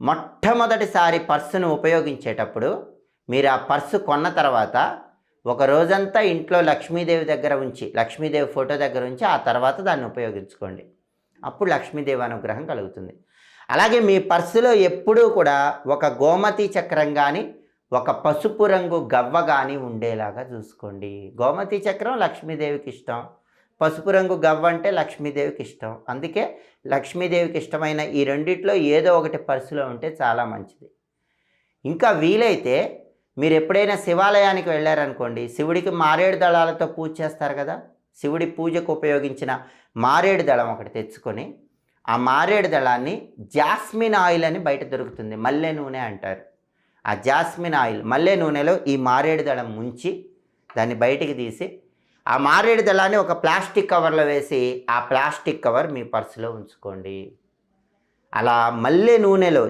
మొట్టమొదటిసారి పర్సును ఉపయోగించేటప్పుడు మీరు ఆ పర్సు కొన్న తర్వాత ఒక రోజంతా ఇంట్లో లక్ష్మీదేవి దగ్గర ఉంచి లక్ష్మీదేవి ఫోటో దగ్గర ఉంచి ఆ తర్వాత దాన్ని ఉపయోగించుకోండి. అప్పుడు లక్ష్మీదేవి అనుగ్రహం కలుగుతుంది. అలాగే మీ పర్సులో ఎప్పుడూ కూడా ఒక గోమతి చక్రం కానీ ఒక పసుపు రంగు గవ్వ కానీ ఉండేలాగా చూసుకోండి. గోమతి చక్రం లక్ష్మీదేవికి ఇష్టం. పసుపు రంగు గవ్వ అంటే లక్ష్మీదేవికి ఇష్టం. అందుకే లక్ష్మీదేవికి ఇష్టమైన ఈ రెండిట్లో ఏదో ఒకటి పర్సులో ఉంటే చాలా మంచిది. ఇంకా వీలైతే మీరు ఎప్పుడైనా శివాలయానికి వెళ్ళారనుకోండి శివుడికి మారేడు దళాలతో పూజ చేస్తారు కదా శివుడి పూజకు ఉపయోగించిన మారేడు దళం ఒకటి తెచ్చుకొని ఆ మారేడు దళాన్ని జాస్మిన్ ఆయిల్ అని బయట దొరుకుతుంది మల్లె నూనె అంటారు. ఆ జాస్మిన్ ఆయిల్ మల్లె నూనెలో ఈ మారేడు దళం ముంచి దాన్ని బయటికి తీసి ఆ మారేడు దళాన్ని ఒక ప్లాస్టిక్ కవర్లో వేసి ఆ ప్లాస్టిక్ కవర్ మీ పర్సులో ఉంచుకోండి. అలా మల్లె నూనెలో